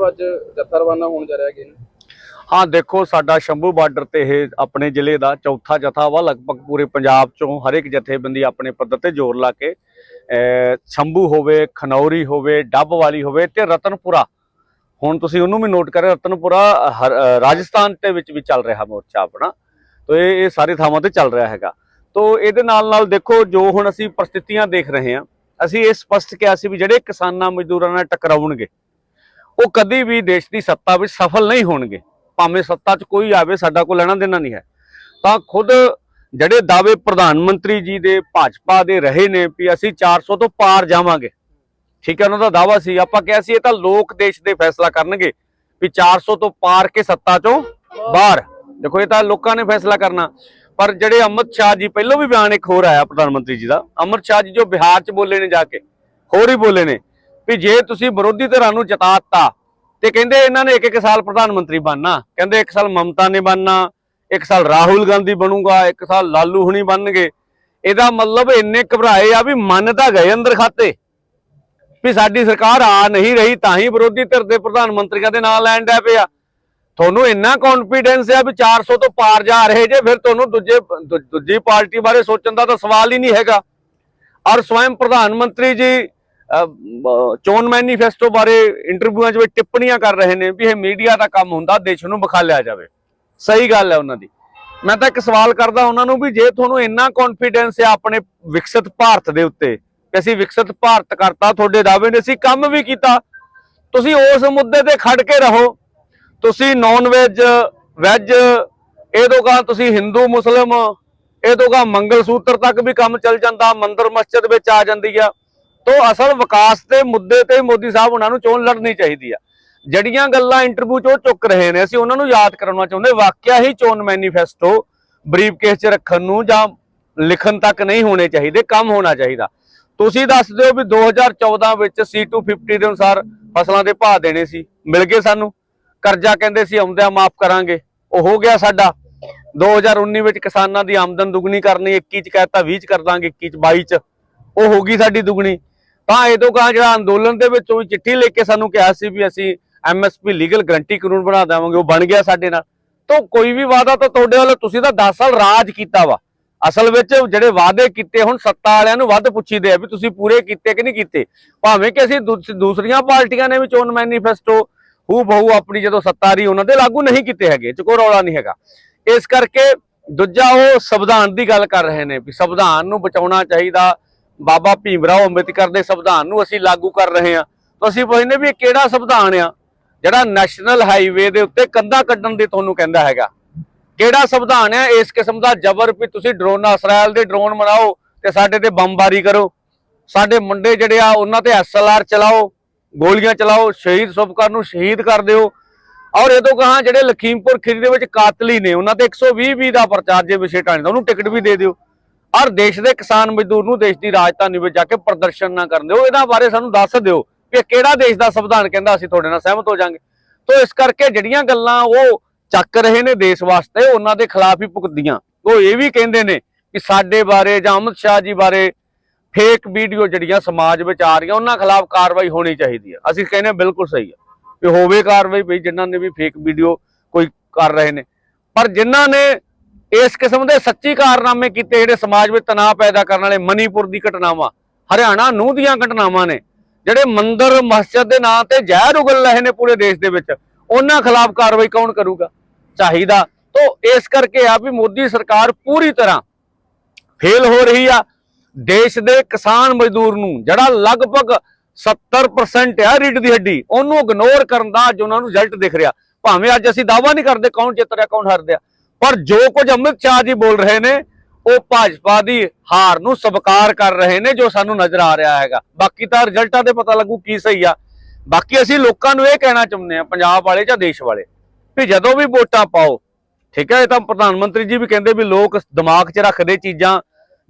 ਸਾਹਿਬ ਅੱਜ ਜੱਥਾ ਰਵਾਨਾ ਹੋਣ ਜਾ ਰਿਹਾ ਹੈਗੇ ਨੇ ਹਾਂ, ਦੇਖੋ, ਸਾਡਾ ਸ਼ੰਭੂ ਬਾਰਡਰ ਤੇ ਇਹ ਆਪਣੇ ਜ਼ਿਲ੍ਹੇ ਦਾ ਚੌਥਾ ਜਥਾ ਵਾ। ਲਗਭਗ ਪੂਰੇ ਪੰਜਾਬ ਚੋਂ ਹਰ ਇੱਕ ਜਥੇਬੰਦੀ ਆਪਣੇ ਪੱਧਰ ਤੇ ਜ਼ੋਰ ਲਾ ਕੇ ਸ਼ੰਭੂ ਹੋਵੇ, ਖਨੌਰੀ ਹੋਵੇ, ਡੱਬ ਵਾਲੀ ਹੋਵੇ ਤੇ ਰਤਨਪੁਰਾ। ਹੁਣ ਤੁਸੀਂ ਉਹਨੂੰ ਵੀ ਨੋਟ ਕਰਿਓ, ਰਤਨਪੁਰਾ ਰਾਜਸਥਾਨ ਦੇ ਵਿੱਚ ਵੀ ਚੱਲ ਰਿਹਾ ਮੋਰਚਾ ਆਪਣਾ। ਤੋ ਇਹ ਇਹ ਸਾਰੇ ਥਾਵਾਂ ਤੇ ਚੱਲ ਰਿਹਾ ਹੈਗਾ। ਤੋ ਇਹਦੇ ਨਾਲ ਨਾਲ ਦੇਖੋ, ਜੋ ਹੁਣ ਅਸੀਂ ਪ੍ਰਸਥਿਤੀਆਂ ਦੇਖ ਰਹੇ ਹਾਂ, ਅਸੀਂ ਇਹ ਸਪਸ਼ਟ ਕਿਹਾ ਸੀ ਵੀ ਜਿਹੜੇ ਕਿਸਾਨਾਂ ਮਜ਼ਦੂਰਾਂ ਨਾਲ ਟਕਰਾਉਣਗੇ ਉਹ ਕਦੀ ਵੀ ਦੇਸ਼ ਦੀ ਸੱਤਾ ਵਿੱਚ ਸਫਲ ਨਹੀਂ ਹੋਣਗੇ। ਭਾਵੇਂ ਸੱਤਾ 'ਚ ਕੋਈ ਆਵੇ, ਸਾਡਾ ਕੋਲ ਲੈਣਾ ਦੇਣਾ ਨਹੀਂ ਹੈ। ਤਾਂ ਖੁਦ ਜਿਹੜੇ ਦਾਅਵੇ ਪ੍ਰਧਾਨ ਮੰਤਰੀ ਜੀ ਦੇ, ਭਾਜਪਾ ਦੇ ਰਹੇ ਨੇ ਵੀ ਅਸੀਂ 400 ਤੋਂ ਪਾਰ ਜਾਵਾਂਗੇ। ਠੀਕ ਹੈ, ਉਹਨਾਂ ਦਾ ਦਾਅਵਾ ਸੀ। ਆਪਾਂ ਕਿਹਾ ਸੀ, ਇਹ ਤਾਂ ਲੋਕ ਦੇਸ਼ ਦੇ ਫੈਸਲਾ ਕਰਨਗੇ ਵੀ 400 ਤੋਂ ਪਾਰ ਕੇ ਸੱਤਾ 'ਚੋਂ ਬਾਹਰ। ਦੇਖੋ, ਇਹ ਤਾਂ ਲੋਕਾਂ ਨੇ ਫੈਸਲਾ ਕਰਨਾ। ਪਰ ਜਿਹੜੇ ਅਮਿਤ ਸ਼ਾਹ ਜੀ, ਪਹਿਲਾਂ ਵੀ ਬਿਆਨ ਇੱਕ ਹੋਰ ਆਇਆ ਪ੍ਰਧਾਨ ਮੰਤਰੀ ਜੀ ਦਾ। ਅਮਿਤ ਸ਼ਾਹ ਜੀ ਜੋ ਬਿਹਾਰ 'ਚ ਬੋਲੇ ਨੇ ਜਾ ਕੇ, ਹੋਰ ਹੀ ਬੋਲੇ ਨੇ। ਵੀ ਜੇ ਤੁਸੀਂ ਵਿਰੋਧੀ ਧਿਰਾਂ ਨੂੰ ਜਿਤਾਤਾ ਤੇ ਕਹਿੰਦੇ ਇਹਨਾਂ ਨੇ ਇੱਕ ਇੱਕ ਸਾਲ ਪ੍ਰਧਾਨ ਮੰਤਰੀ ਬਣਨਾ, ਕਹਿੰਦੇ ਇੱਕ ਸਾਲ ਮਮਤਾ ਨੇ ਬਣਨਾ, ਇੱਕ ਸਾਲ ਰਾਹੁਲ ਗਾਂਧੀ ਬਣੂਗਾ, ਇੱਕ ਸਾਲ ਲਾਲੂ ਹੁਣੀ ਬਣਨਗੇ। ਇਹਦਾ ਮਤਲਬ ਇੰਨੇ ਘਬਰਾਏ ਆ ਵੀ ਮੰਨ ਤਾਂ ਗਏ ਅੰਦਰ ਖਾਤੇ। ਵੀ ਸਾਡੀ ਸਰਕਾਰ ਆ ਨਹੀਂ ਰਹੀ ਤਾਂ ਹੀ ਵਿਰੋਧੀ ਧਿਰ ਦੇ ਪ੍ਰਧਾਨ ਮੰਤਰੀਆਂ ਦੇ ਨਾਂ ਲੈਣ ਡੈ ਪਿਆ ਤੁਹਾਨੂੰ ਇੰਨਾ ਕੌਨਫੀਡੈਂਸ ਹੈ ਵੀ 400 ਤੋਂ ਪਾਰ ਜਾ ਰਹੇ ਜੇ, ਫਿਰ ਤੁਹਾਨੂੰ ਦੂਜੇ ਦੂਜੀ ਪਾਰਟੀ ਬਾਰੇ ਸੋਚਣ ਦਾ ਤਾਂ ਸਵਾਲ ਹੀ ਨਹੀਂ ਹੈਗਾ। ਔਰ ਸਵੈਮ ਪ੍ਰਧਾਨ ਮੰਤਰੀ ਜੀ ਚੋਣ ਮੈਨੀਫੈਸਟੋ ਬਾਰੇ ਇੰਟਰਵਿਊਆਂ 'ਚ ਵੀ ਟਿੱਪਣੀਆਂ ਕਰ ਰਹੇ ਨੇ ਵੀ ਇਹ ਮੀਡੀਆ ਦਾ ਕੰਮ ਹੁੰਦਾ, ਦੇਸ਼ ਨੂੰ ਵਿਖਾਲਿਆ ਜਾਵੇ। ਸਹੀ ਗੱਲ ਹੈ ਉਹਨਾਂ ਦੀ। ਮੈਂ ਤਾਂ ਇੱਕ ਸਵਾਲ ਕਰਦਾ ਉਹਨਾਂ ਨੂੰ ਵੀ ਜੇ ਤੁਹਾਨੂੰ ਇੰਨਾ ਕੌਨਫੀਡੈਂਸ ਹੈ ਆਪਣੇ ਵਿਕਸਿਤ ਭਾਰਤ ਦੇ ਉੱਤੇ, ਕਿ ਅਸੀਂ ਵਿਕਸਿਤ ਭਾਰਤ ਕਰਤਾ, ਤੁਹਾਡੇ ਦਾਅਵੇ ਨੇ ਅਸੀਂ ਕੰਮ ਵੀ ਕੀਤਾ, ਤੁਸੀਂ ਉਸ ਮੁੱਦੇ ਤੇ ਖੜ ਕੇ ਰਹੋ। ਤੁਸੀਂ ਨਾਨ ਵੈਜ ਵੈਜ ਇਹ ਤੋਂ ਗਾਂ ਤੁਸੀਂ ਹਿੰਦੂ ਮੁਸਲਮ ਇਹ ਤੋਂ ਗਾਂ ਮੰਗਲ ਸੂਤਰ ਤੱਕ ਵੀ ਕੰਮ ਚੱਲ ਜਾਂਦਾ, ਮੰਦਰ ਮਸਜਿਦ ਵਿੱਚ ਆ ਜਾਂਦੀ ਆ। ਤੋਂ ਅਸਲ ਵਿਕਾਸ ਦੇ ਮੁੱਦੇ ਤੇ ਮੋਦੀ ਸਾਹਿਬ ਉਹਨਾਂ ਨੂੰ ਚੋਣ ਲੜਨੀ ਚਾਹੀਦੀ ਆ। ਜੜੀਆਂ ਗੱਲਾਂ ਇੰਟਰਵਿਊ 'ਚ ਉਹ ਚੁੱਕ ਰਹੇ ਨੇ, ਅਸੀਂ ਉਹਨਾਂ ਨੂੰ ਯਾਦ ਕਰਾਉਣਾ ਚਾਹੁੰਦੇ, ਵਾਕਿਆ ਹੀ ਚੋਣ ਮੈਨੀਫੈਸਟੋ ਬਰੀਫ ਕੇਸ 'ਚ ਰੱਖਣ ਨੂੰ ਜਾਂ ਲਿਖਣ ਤੱਕ ਨਹੀਂ ਹੋਣੇ ਚਾਹੀਦੇ, ਕੰਮ ਹੋਣਾ ਚਾਹੀਦਾ। ਤੁਸੀਂ ਦੱਸ ਦਿਓ ਵੀ 2014 ਵਿੱਚ C250 ਦੇ ਅਨੁਸਾਰ ਫਸਲਾਂ ਦੇ ਭਾਅ ਦੇਣੇ ਸੀ, ਮਿਲ ਗਏ ਸਾਨੂੰ। ਕਰਜ਼ਾ ਕਹਿੰਦੇ ਸੀ ਆਉਂਦਿਆਂ ਮਾਫ ਕਰਾਂਗੇ, ਉਹ ਹੋ ਗਿਆ ਸਾਡਾ। 2019 ਵਿੱਚ ਕਿਸਾਨਾਂ ਦੀ ਆਮਦਨ ਦੁੱਗਣੀ ਕਰਨੀ 21 ਚ ਕਹਿਤਾ 20 ਚ ਕਰ ਦਾਂਗੇ 21 ਚ 22 ਚ, ਉਹ ਹੋ ਗਈ ਸਾਡੀ ਦੁੱਗਣੀ। ਤਾਂ ਇਹ ਤੋਂ ਕਹਾ ਜਿਹੜਾ ਅੰਦੋਲਨ ਦੇ ਵਿੱਚ ਉਹ ਚਿੱਠੀ ਲੈ ਕੇ ਸਾਨੂੰ ਕਿਹਾ ਸੀ ਵੀ ਅਸੀਂ ਐਮਐਸਪੀ ਲੀਗਲ ਗਰੰਟੀ ਕਾਨੂੰਨ ਬਣਾ ਦੇਵਾਂਗੇ, ਉਹ ਬਣ ਗਿਆ ਸਾਡੇ ਨਾਲ। ਤਾਂ ਕੋਈ ਵੀ ਵਾਅਦਾ ਤਾਂ ਤੁਹਾਡੇ ਵੱਲੋਂ, ਤੁਸੀਂ ਤਾਂ 10 ਸਾਲ ਰਾਜ ਕੀਤਾ ਵਾ। ਅਸਲ ਵਿੱਚ ਜਿਹੜੇ ਵਾਅਦੇ ਕੀਤੇ ਹੁਣ ਸੱਤਾ ਵਾਲਿਆਂ ਨੂੰ ਵੱਧ ਪੁੱਛੀਦੇ ਆ ਵੀ ਤੁਸੀਂ ਪੂਰੇ ਕੀਤੇ ਕਿ ਨਹੀਂ ਕੀਤੇ। ਭਾਵੇਂ ਕਿ ਅਸੀਂ ਦੂਸ- ਦੂਸਰੀਆਂ ਪਾਰਟੀਆਂ ਨੇ ਵੀ ਚੋਣ ਮੈਨੀਫੈਸਟੋ ਹੂ ਬਹੂ ਆਪਣੀ ਜਦੋਂ ਸੱਤਾ ਰਹੀ, ਉਹਨਾਂ ਦੇ ਲਾਗੂ ਨਹੀਂ ਕੀਤੇ ਹੈਗੇ ਚ ਕੋਈ ਰੌਲਾ ਨਹੀਂ ਹੈਗਾ। ਇਸ ਕਰਕੇ ਦੂਜਾ ਉਹ ਸੰਵਿਧਾਨ ਦੀ ਗੱਲ ਕਰ ਰਹੇ ਨੇ ਵੀ ਸੰਵਿਧਾਨ ਨੂੰ ਬਚਾਉਣਾ ਚਾਹੀਦਾ। ਬਾਬਾ ਭੀਮ ਰਾਓ ਅੰਬੇਦਕਰ ਦੇ ਸੰਵਿਧਾਨ ਨੂੰ ਅਸੀਂ ਲਾਗੂ ਕਰ ਰਹੇ ਹਾਂ। ਤਾਂ ਅਸੀਂ ਪੁੱਛਦੇ ਵੀ ਇਹ ਕਿਹੜਾ ਸੰਵਿਧਾਨ ਆ? ਜਿਹੜਾ ਨੈਸ਼ਨਲ ਹਾਈਵੇ ਦੇ ਉੱਤੇ ਕੰਧਾ ਕੱਢਣ ਦੀ ਤੁਹਾਨੂੰ ਕਹਿੰਦਾ ਹੈਗਾ। ਕਿਹੜਾ ਸੰਵਿਧਾਨ ਹੈ ਇਸ ਕਿਸਮ ਦਾ ਜ਼ਬਰ ਵੀ ਤੁਸੀਂ ਡਰੋਨ ਇਸਰਾਇਲ ਦੇ ਡਰੋਨ ਬਣਾਓ ਤੇ ਸਾਡੇ ਤੇ ਬੰਬਾਰੀ ਕਰੋ। ਸਾਡੇ ਮੁੰਡੇ ਜਿਹੜੇ ਆ, ਉਹਨਾਂ ਤੇ ਐਸਐਲਆਰ ਚਲਾਓ, ਗੋਲੀਆਂ ਚਲਾਓ, ਸ਼ਹੀਦ ਸੁਭਕਰ ਨੂੰ ਸ਼ਹੀਦ ਕਰ ਦਿਓ। ਔਰ ਇਹ ਤੋਂ ਕਹਾਂ ਜਿਹੜੇ ਲਖੀਮਪੁਰ ਖਿਰੀ ਦੇ ਵਿੱਚ ਕਾਤਲੀ ਨੇ, ਉਹਨਾਂ ਤੇ 120 ਵੀ ਦਾ ਪ੍ਰਚਾਰ ਜੇ ਵਿਸ਼ੇ ਟਾਣੇ ਦਾ, ਉਹਨੂੰ ਟਿਕਟ ਵੀ ਦੇ ਦਿਓ। ਔਰ ਦੇਸ਼ ਦੇ ਕਿਸਾਨ ਮਜ਼ਦੂਰ ਨੂੰ ਦੇਸ਼ ਦੀ ਰਾਜਧਾਨੀ ਵਿੱਚ ਜਾ ਕੇ ਪ੍ਰਦਰਸ਼ਨ ਨਾ ਕਰਨ ਦਿਓ। ਇਹਨਾਂ ਬਾਰੇ ਸਾਨੂੰ ਦੱਸ ਦਿਓ ਕਿ ਇਹ ਕਿਹੜਾ ਦੇਸ਼ ਦਾ ਸੰਵਿਧਾਨ ਕਹਿੰਦਾ ਅਸੀਂ ਤੁਹਾਡੇ ਨਾਲ ਸਹਿਮਤ ਹੋ ਜਾਾਂਗੇ। ਤੋਂ ਇਸ ਕਰਕੇ ਜਿਹੜੀਆਂ ਗੱਲਾਂ ਉਹ ਚੱਕ ਰਹੇ ਨੇ ਦੇਸ਼ ਵਾਸਤੇ, ਉਹਨਾਂ ਦੇ ਖਿਲਾਫ ਹੀ ਭੁਗਤਦੀਆਂ ਉਹ ਇਹ ਵੀ ਕਹਿੰਦੇ ਨੇ ਕਿ ਸਾਡੇ ਬਾਰੇ ਜਾਂ ਅਮਿਤ ਸ਼ਾਹ ਜੀ ਬਾਰੇ ਫੇਕ ਵੀਡੀਓ ਜਿਹੜੀਆਂ ਸਮਾਜ ਵਿੱਚ ਆ ਰਹੀਆਂ, ਉਹਨਾਂ ਖਿਲਾਫ ਕਾਰਵਾਈ ਹੋਣੀ ਚਾਹੀਦੀ ਹੈ ਅਸੀਂ ਕਹਿੰਦੇ ਹਾਂ ਬਿਲਕੁਲ ਸਹੀ ਹੈ ਕਿ ਹੋਵੇ ਕਾਰਵਾਈ ਵੀ ਜਿਨ੍ਹਾਂ ਨੇ ਵੀ ਫੇਕ ਵੀਡੀਓ ਕੋਈ ਕਰ ਰਹੇ ਨੇ। ਪਰ ਜਿਨ੍ਹਾਂ ਨੇ ਇਸ ਕਿਸਮ ਦੇ ਸੱਚੀ ਕਾਰਨਾਮੇ ਕੀਤੇ ਜਿਹੜੇ ਸਮਾਜ ਵਿੱਚ ਤਣਾਅ ਪੈਦਾ ਕਰਨ ਵਾਲੇ ਮਨੀਪੁਰ ਦੀ ਘਟਨਾਵਾਂ, ਹਰਿਆਣਾ ਨੂੰ ਦੀਆਂ ਘਟਨਾਵਾਂ ਨੇ, ਜਿਹੜੇ ਮੰਦਰ, ਮਸਜਿਦ ਦੇ ਨਾਂ ਤੇ ਜ਼ਹਿਰ ਉਗਲ ਰਹੇ ਨੇ ਪੂਰੇ ਦੇਸ਼ ਦੇ ਵਿੱਚ, ਉਹਨਾਂ ਖਿਲਾਫ ਕਾਰਵਾਈ ਕੌਣ ਕਰੂਗਾ? ਚਾਹੀਦਾ ਤੋਂ ਇਸ ਕਰਕੇ ਆ ਵੀ ਮੋਦੀ ਸਰਕਾਰ ਪੂਰੀ ਤਰ੍ਹਾਂ ਫੇਲ ਹੋ ਰਹੀ ਆ, ਦੇਸ਼ ਦੇ ਕਿਸਾਨ ਮਜ਼ਦੂਰ ਨੂੰ, ਜਿਹੜਾ ਲਗਭਗ 70% ਆ ਰੀਡ ਦੀ ਹੱਡੀ, ਉਹਨੂੰ ਇਗਨੋਰ ਕਰਨ ਦਾ ਅੱਜ ਉਹਨਾਂ ਨੂੰ ਰਿਜ਼ਲਟ ਦਿਖ ਰਿਹਾ। ਭਾਵੇਂ ਅੱਜ ਅਸੀਂ ਦਾਵਾ ਨਹੀਂ ਕਰਦੇ ਕੌਣ ਜਿੱਤ ਰਿਹਾ, ਕੌਣ ਹਾਰ ਰਿਹਾ। ਪਰ ਜੋ ਕੁਝ ਅਮਿਤ ਸ਼ਾਹ ਜੀ ਬੋਲ ਰਹੇ ਨੇ, ਉਹ ਭਾਜਪਾ ਦੀ ਹਾਰ ਨੂੰ ਸਵੀਕਾਰ ਕਰ ਰਹੇ ਨੇ ਜੋ ਸਾਨੂੰ ਨਜ਼ਰ ਆ ਰਿਹਾ ਹੈਗਾ। ਬਾਕੀ ਤਾਂ ਰਿਜ਼ਲਟਾਂ ਤੇ ਪਤਾ ਲੱਗੂ ਕੀ ਸਹੀ ਆ। ਬਾਕੀ ਅਸੀਂ ਲੋਕਾਂ ਨੂੰ ਇਹ ਕਹਿਣਾ ਚਾਹੁੰਦੇ ਆ ਪੰਜਾਬ ਵਾਲੇ ਜਾਂ ਦੇਸ਼ ਵਾਲੇ, ਵੀ ਜਦੋਂ ਵੀ ਵੋਟਾਂ ਪਾਓ, ਠੀਕ ਹੈ, ਇਹ ਤਾਂ ਪ੍ਰਧਾਨ ਮੰਤਰੀ ਜੀ ਵੀ ਕਹਿੰਦੇ ਵੀ ਲੋਕ ਦਿਮਾਗ 'ਚ ਰੱਖਦੇ ਚੀਜ਼ਾਂ,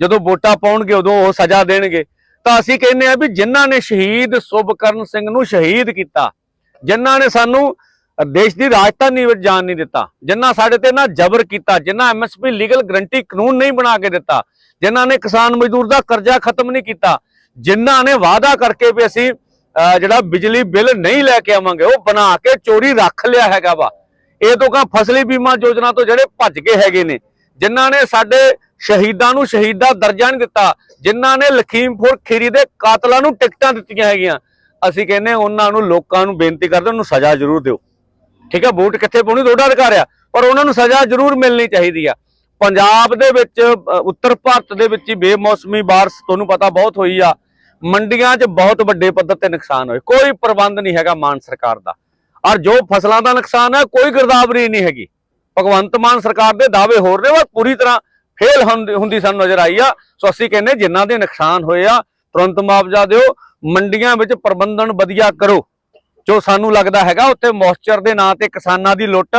ਜਦੋਂ ਵੋਟਾਂ ਪਾਉਣਗੇ ਉਦੋਂ ਉਹ ਸਜ਼ਾ ਦੇਣਗੇ। ਤਾਂ ਅਸੀਂ ਕਹਿੰਦੇ ਆ ਵੀ ਜਿਨ੍ਹਾਂ ਨੇ ਸ਼ਹੀਦ ਸੁਭਕਰਨ ਸਿੰਘ ਨੂੰ ਸ਼ਹੀਦ ਕੀਤਾ, ਜਿਨ੍ਹਾਂ ਨੇ ਸਾਨੂੰ ਦੇਸ਼ ਦੀ ਰਾਜਧਾਨੀ ਵਿੱਚ ਜਾਣ ਨਹੀਂ ਦਿੱਤਾ। ਜਿਨ੍ਹਾਂ ਸਾਡੇ ਤੇ ਨਾ ਜ਼ਬਰ ਕੀਤਾ ਜਿਨ੍ਹਾਂ ਐਮਐਸਪੀ ਲੀਗਲ ਗਰੰਟੀ ਕਾਨੂੰਨ ਨਹੀਂ ਬਣਾ ਕੇ ਦਿੱਤਾ ਜਿਨ੍ਹਾਂ ਨੇ ਕਿਸਾਨ ਮਜ਼ਦੂਰ ਦਾ ਕਰਜ਼ਾ ਖਤਮ ਨਹੀਂ ਕੀਤਾ ਜਿਨ੍ਹਾਂ ਨੇ ਵਾਅਦਾ ਕਰਕੇ ਵੀ ਅਸੀਂ ਅਹ ਜਿਹੜਾ ਬਿਜਲੀ ਬਿੱਲ ਨਹੀਂ ਲੈ ਕੇ ਆਵਾਂਗੇ, ਉਹ ਬਣਾ ਕੇ ਚੋਰੀ ਰੱਖ ਲਿਆ ਹੈਗਾ ਵਾ। ਇਹ ਤੋਂ ਕਾ ਫਸਲੀ ਬੀਮਾ ਯੋਜਨਾ ਤੋਂ ਜਿਹੜੇ ਭੱਜ ਕੇ ਹੈਗੇ ਨੇ ਜਿਨ੍ਹਾਂ ਨੇ ਸਾਡੇ ਸ਼ਹੀਦਾਂ ਨੂੰ ਸ਼ਹੀਦਾ ਦਰਜਾ ਨਹੀਂ ਦਿੱਤਾ ਜਿਨ੍ਹਾਂ ਨੇ ਲਖੀਮਪੁਰ ਖੀਰੀ ਦੇ ਕਾਤਲਾਂ ਨੂੰ ਟਿਕਟਾਂ ਦਿੱਤੀਆਂ ਹੈਗੀਆਂ, ਅਸੀਂ ਕਹਿੰਦੇ ਉਹਨਾਂ ਨੂੰ ਲੋਕਾਂ ਨੂੰ ਬੇਨਤੀ ਕਰਦੇ ਉਹਨੂੰ ਸਜ਼ਾ ਜ਼ਰੂਰ ਦਿਓ। ਠੀਕ ਹੈ ਵੋਟ ਕਿੱਥੇ ਪਾਉਣੀ ਤੁਹਾਡਾ ਅਧਿਕਾਰ ਆ ਪਰ ਉਹਨਾਂ ਨੂੰ ਸਜ਼ਾ ਜ਼ਰੂਰ ਮਿਲਣੀ ਚਾਹੀਦੀ ਆ। ਪੰਜਾਬ ਦੇ ਵਿੱਚ ਉੱਤਰ ਭਾਰਤ ਦੇ ਵਿੱਚ ਹੀ ਬੇਮੌਸਮੀ ਬਾਰਿਸ਼ ਤੁਹਾਨੂੰ ਪਤਾ ਬਹੁਤ ਹੋਈ ਆ। ਮੰਡੀਆਂ 'ਚ ਬਹੁਤ ਵੱਡੇ ਪੱਧਰ ਤੇ ਨੁਕਸਾਨ ਹੋਏ। ਕੋਈ ਪ੍ਰਬੰਧ ਨਹੀਂ ਹੈਗਾ ਮਾਨ ਸਰਕਾਰ ਦਾ। ਔਰ ਜੋ ਫਸਲਾਂ ਦਾ ਨੁਕਸਾਨ ਹੈ ਕੋਈ ਗਿਰਦਾਵਰੀ ਨਹੀਂ ਹੈਗੀ। ਭਗਵੰਤ ਮਾਨ ਸਰਕਾਰ ਦੇ ਦਾਅਵੇ ਹੋਰ ਨੇ ਪਰ ਪੂਰੀ ਤਰ੍ਹਾਂ ਫੇਲ ਹੁੰਦੀ ਸਾਨੂੰ ਨਜ਼ਰ ਆਈ ਆ। ਸੋ ਅਸੀਂ ਕਹਿੰਦੇ ਜਿਨ੍ਹਾਂ ਦੇ ਨੁਕਸਾਨ ਹੋਏ ਆ, ਤੁਰੰਤ ਮੁਆਵਜ਼ਾ ਦਿਓ। ਮੰਡੀਆਂ ਵਿੱਚ ਪ੍ਰਬੰਧਨ ਵਧੀਆ ਕਰੋ। ਜੋ ਸਾਨੂੰ ਲੱਗਦਾ ਹੈਗਾ ਉੱਥੇ ਮੋਇਸਚਰ ਦੇ ਨਾਂ ਤੇ ਕਿਸਾਨਾਂ ਦੀ ਲੁੱਟ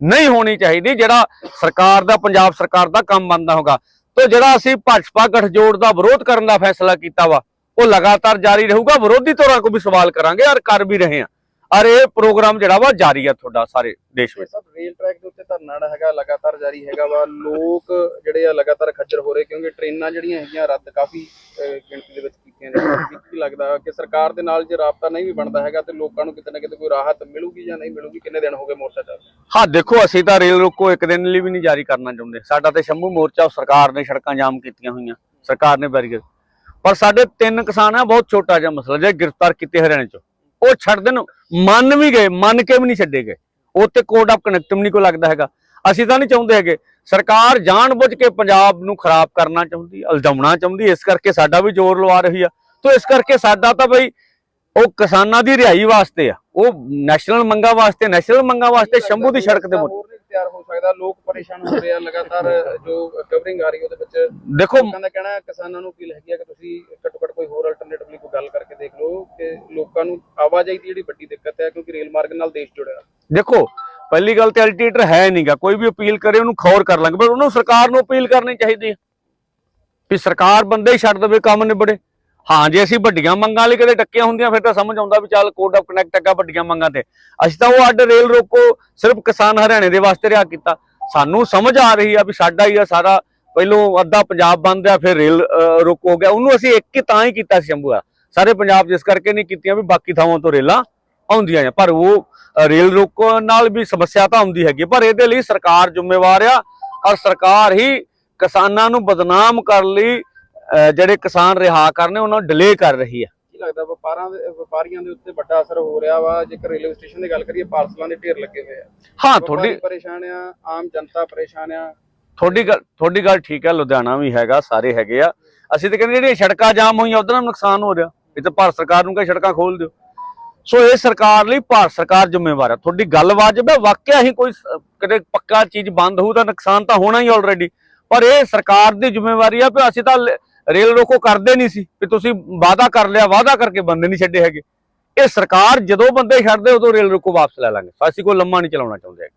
ਨਹੀਂ ਹੋਣੀ ਚਾਹੀਦੀ, ਜਿਹੜਾ ਸਰਕਾਰ ਦਾ, ਪੰਜਾਬ ਸਰਕਾਰ ਦਾ ਕੰਮ ਬਣਦਾ ਹੋਗਾ ਤੋਂ ਜਿਹੜਾ ਅਸੀਂ ਭਾਜਪਾ ਗਠਜੋੜ ਦਾ ਵਿਰੋਧ ਕਰਨ ਦਾ ਫੈਸਲਾ ਕੀਤਾ ਵਾ, ਉਹ ਲਗਾਤਾਰ ਜਾਰੀ ਰਹੂਗਾ। ਵਿਰੋਧੀ ਧਿਰਾਂ ਕੋ ਵੀ ਸਵਾਲ ਕਰਾਂਗੇ ਔਰ ਕਰ ਵੀ ਰਹੇ ਹਾਂ। ਔਰ ਇਹ ਪ੍ਰੋਗਰਾਮ ਜਿਹੜਾ ਵਾ ਜਾਰੀ ਆ ਤੁਹਾਡਾ ਸਾਰੇ ਦੇਸ਼ ਵਿੱਚ। ਸਭ ਰੇਲ ਟਰੈਕ ਦੇ ਉੱਤੇ ਧਰਨਾ ਜਿਹੜਾ ਹੈਗਾ ਲਗਾਤਾਰ ਜਾਰੀ ਹੈਗਾ ਵਾ। ਲੋਕ ਜਿਹੜੇ ਆ ਲਗਾਤਾਰ ਖੱਜਰ ਹੋ ਰਹੇ ਕਿਉਂਕਿ ਟ੍ਰੇਨਾਂ ਜਿਹੜੀਆਂ ਹੈਗੀਆਂ ਰੱਦ ਕਾਫੀ ਗਿਣਤੀ ਦੇ ਵਿੱਚ ਕੀਤੀਆਂ ਜਾਂਦੀਆਂ ਕੀ ਲੱਗਦਾ ਕਿ ਸਰਕਾਰ ਦੇ ਨਾਲ ਜੇ ਰਾਬਤਾ ਨਹੀਂ ਵੀ ਬਣਦਾ ਹੈਗਾ ਤੇ ਲੋਕਾਂ ਨੂੰ ਕਿਤੇ ਨਾ ਕਿਤੇ ਕੋਈ ਰਾਹਤ ਮਿਲੂਗੀ ਜਾਂ ਨਹੀਂ ਮਿਲੂਗੀ? ਕਿੰਨੇ ਦਿਨ ਹੋ ਗਏ ਮੋਰਚਾ ਚੱਲ ਹਾਂ ਦੇਖੋ ਅਸੀਂ ਤਾਂ ਰੇਲ ਰੋਕੋ ਇੱਕ ਦਿਨ ਲਈ ਵੀ ਨਹੀਂ ਜਾਰੀ ਕਰਨਾ ਚਾਹੁੰਦੇ। ਸਾਡਾ ਤੇ ਸ਼ੰਭੂ ਮੋਰਚਾ ਸਰਕਾਰ ਨੇ ਸੜਕਾਂ ਜਾਮ ਕੀਤੀਆਂ ਹੋਈਆਂ। ਸਰਕਾਰ ਨੇ ਬੈਰੀਅਰ ਪਰ ਸਾਡੇ ਤਿੰਨ ਕਿਸਾਨ ਆ ਬਹੁਤ ਛੋਟਾ ਜਿਹਾ ਮਸਲਾ ਜੇ ਗ੍ਰਿਫਤਾਰ ਕੀਤੇ ਹਰਿਆਣੇ ਚ। ਉਹ ਛੱਡ ਦੇਣ। ਮੰਨ ਵੀ ਗਏ, ਮੰਨ ਕੇ ਵੀ ਨਹੀਂ ਛੱਡੇ ਗਏ। ਉਹ ਤੇ ਕੋਡ ਆਫ ਕਨੈਕਟ ਵੀ ਨਹੀਂ ਕੋ ਲੱਗਦਾ ਹੈਗਾ। ਅਸੀਂ ਤਾਂ ਨਹੀਂ ਚਾਹੁੰਦੇ ਹੈਗੇ। ਸਰਕਾਰ ਜਾਣਬੁੱਝ ਕੇ ਪੰਜਾਬ ਨੂੰ ਖਰਾਬ ਕਰਨਾ ਚਾਹੁੰਦੀ ਅਲਝਾਉਣਾ ਚਾਹੁੰਦੀ, ਇਸ ਕਰਕੇ ਸਾਡਾ ਵੀ ਜ਼ੋਰ ਲਵਾ ਰਹੀ ਆ। ਤੋਂ ਇਸ ਕਰਕੇ ਸਾਡਾ ਤਾਂ ਬਈ ਉਹ ਕਿਸਾਨਾਂ ਦੀ ਰਿਹਾਈ ਵਾਸਤੇ ਆ। ਉਹ ਨੈਸ਼ਨਲ ਮੰਗਾਂ ਵਾਸਤੇ ਨੈਸ਼ਨਲ ਮੰਗਾਂ ਵਾਸਤੇ ਸ਼ੰਭੂ ਦੀ ਸੜਕ ਤੇ ਮੁੱਦੇ ਤਿਆਰ ਹੋ ਸਕਦਾ ਲੋਕ ਪਰੇਸ਼ਾਨ ਹੋ ਰਹੇ ਆ ਲਗਾਤਾਰ ਜੋ ਕਵਰਿੰਗ ਆ ਰਹੀ ਉਹਦੇ ਵਿੱਚ। ਦੇਖੋ ਲੋਕਾਂ ਦਾ ਕਹਿਣਾ ਕਿਸਾਨਾਂ ਨੂੰ ਅਪੀਲ ਹੈਗੀ ਆ ਕਿ ਤੁਸੀਂ ਘੱਟੋ ਘੱਟ ਕੋਈ ਹੋਰ ਅਲਟਰਨੇਟਿਵਲੀ ਕੋਈ ਗੱਲ ਕਰਕੇ ਦੇਖ ਲਓ ਕਿ ਲੋਕਾਂ ਨੂੰ ਆਵਾਜਾਈ ਦੀ ਜਿਹੜੀ ਵੱਡੀ ਦਿੱਕਤ ਹੈ ਕਿਉਂਕਿ ਰੇਲ ਮਾਰਗ ਨਾਲ ਦੇਸ਼ ਜੁੜਿਆ। ਦੇਖੋ ਪਹਿਲੀ ਗੱਲ ਤੇ ਅਲਟੀਟਰ ਹੈ ਨਹੀਂਗਾ ਕੋਈ ਵੀ ਅਪੀਲ ਕਰੇ ਉਹਨੂੰ ਖੌਰ ਕਰ ਲਾਂਗੇ ਪਰ ਉਹਨੂੰ ਸਰਕਾਰ ਨੂੰ ਅਪੀਲ ਕਰਨੀ ਚਾਹੀਦੀ ਹੈ। ਵੀ ਸਰਕਾਰ ਬੰਦੇ ਹੀ ਛੱਡ ਦੇਵੇ ਕੰਮ ਨਿਬੜੇ। ਹਾਂ, ਜੇ ਅਸੀਂ ਵੱਡੀਆਂ ਮੰਗਾਂ ਲਈ ਕਦੇ ਟੱਕੀਆਂ ਹੁੰਦੀਆਂ, ਫਿਰ ਤਾਂ ਸਮਝ ਆਉਂਦਾ ਵੀ ਚੱਲ ਕੋਡ ਆਫ ਕਨੈਕਟ ਹੈਗਾ ਵੱਡੀਆਂ ਮੰਗਾਂ ਤੇ। ਅਸੀਂ ਤਾਂ ਉਹ ਅੱਡ ਰੇਲ ਰੋਕੋ, ਸਿਰਫ ਕਿਸਾਨ ਹਰਿਆਣੇ ਦੇ ਵਾਸਤੇ ਰਿਆ ਕੀਤਾ। ਸਾਨੂੰ ਸਮਝ ਆ ਰਹੀ ਆ ਵੀ ਸਾਡਾ ਹੀ ਆ ਸਾਰਾ, ਪਹਿਲੋਂ ਅੱਧਾ ਪੰਜਾਬ ਬੰਦ ਆ, ਫਿਰ ਰੇਲ ਰੋਕੋ ਹੋ ਗਿਆ। ਉਹਨੂੰ ਅਸੀਂ ਇੱਕ ਹੀ ਤਾਂ ਹੀ ਕੀਤਾ ਸੀ ਸ਼ੰਭੂਆ ਸਾਰੇ ਪੰਜਾਬ ਜਿਸ ਕਰਕੇ ਨਹੀਂ ਕੀਤੀਆਂ ਵੀ ਬਾਕੀ ਥਾਵਾਂ ਤੋਂ ਰੇਲਾਂ ਆਉਂਦੀਆਂ ਆ ਪਰ ਉਹ ਰੇਲ ਰੋਕੋ ਨਾਲ ਵੀ ਸਮੱਸਿਆ ਤਾਂ ਆਉਂਦੀ ਹੈਗੀ ਪਰ ਇਹਦੇ ਲਈ ਸਰਕਾਰ ਜ਼ਿੰਮੇਵਾਰ ਆ। ਔਰ ਸਰਕਾਰ ਹੀ ਕਿਸਾਨਾਂ ਨੂੰ ਬਦਨਾਮ ਕਰਨ ਲਈ ਜਿਹੜੇ ਕਿਸਾਨ ਰਿਹਾ ਕਰਨੇ ਉਹਨਾਂ ਨੂੰ ਡਿਲੇ ਕਰ ਰਹੀ ਹੈ ਕੀ ਲੱਗਦਾ ਵਪਾਰਾਂ ਦੇ ਵਪਾਰੀਆਂ ਦੇ ਉੱਤੇ ਵੱਡਾ ਅਸਰ ਹੋ ਰਿਹਾ ਵਾ? ਜੇਕਰ ਰੇਲਵੇ ਸਟੇਸ਼ਨ ਦੀ ਗੱਲ ਕਰੀਏ ਪਾਰਸਲਾਂ ਦੇ ਢੇਰ ਲੱਗੇ ਹੋਏ ਆ। ਹਾਂ ਤੁਹਾਡੀ ਪਰੇਸ਼ਾਨ ਆ ਆਮ ਜਨਤਾ ਪਰੇਸ਼ਾਨ ਆ। ਤੁਹਾਡੀ ਗੱਲ ਤੁਹਾਡੀ ਗੱਲ ਠੀਕ ਹੈ ਲੁਧਿਆਣਾ ਵੀ ਹੈਗਾ ਸਾਰੇ ਹੈਗੇ ਆ। ਅਸੀਂ ਤਾਂ ਕਹਿੰਦੇ ਜਿਹੜੀਆਂ ਸੜਕਾਂ ਜਾਮ ਹੋਈਆਂ ਨਾਲ ਨੁਕਸਾਨ ਹੋ ਰਿਹਾ। ਇਹ ਤਾਂ ਭਾਰਤ ਸਰਕਾਰ ਨੂੰ ਕਹੇ ਸੜਕਾਂ ਖੋਲ ਦਿਓ। ਸੋ ਇਹ ਸਰਕਾਰ ਲਈ ਭਾਰਤ ਸਰਕਾਰ ਜ਼ਿੰਮੇਵਾਰ ਹੈ ਤੁਹਾਡੀ ਗੱਲ ਵਾਜਬ ਹੈ ਵਾਕਿਆ ਹੀ ਕੋਈ ਕਦੇ ਪੱਕਾ ਚੀਜ਼ ਬੰਦ ਹੋਊ ਤਾਂ ਨੁਕਸਾਨ ਤਾਂ ਹੋਣਾ ਹੀ ਆਲਰੇਡੀ ਪਰ ਇਹ ਸਰਕਾਰ ਦੀ ਜ਼ਿੰਮੇਵਾਰੀ ਆ ਵੀ ਅਸੀਂ ਤਾਂ ਰੇਲ ਰੋਕੋ ਕਰਦੇ ਨਹੀਂ ਸੀ, ਵੀ ਤੁਸੀਂ ਵਾਅਦਾ ਕਰ ਲਿਆ, ਵਾਅਦਾ ਕਰਕੇ ਬੰਦੇ ਨਹੀਂ ਛੱਡੇ ਹੈਗੇ ਇਹ ਸਰਕਾਰ ਜਦੋਂ ਬੰਦੇ ਛੱਡਦੇ, ਉਦੋਂ ਰੇਲ ਰੋਕੋ ਵਾਪਸ ਲੈ ਲਾਂਗੇ ਅਸੀਂ ਕੋਈ ਲੰਮਾ ਨਹੀਂ ਚਲਾਉਣਾ ਚਾਹੁੰਦੇ ਹੈਗੇ।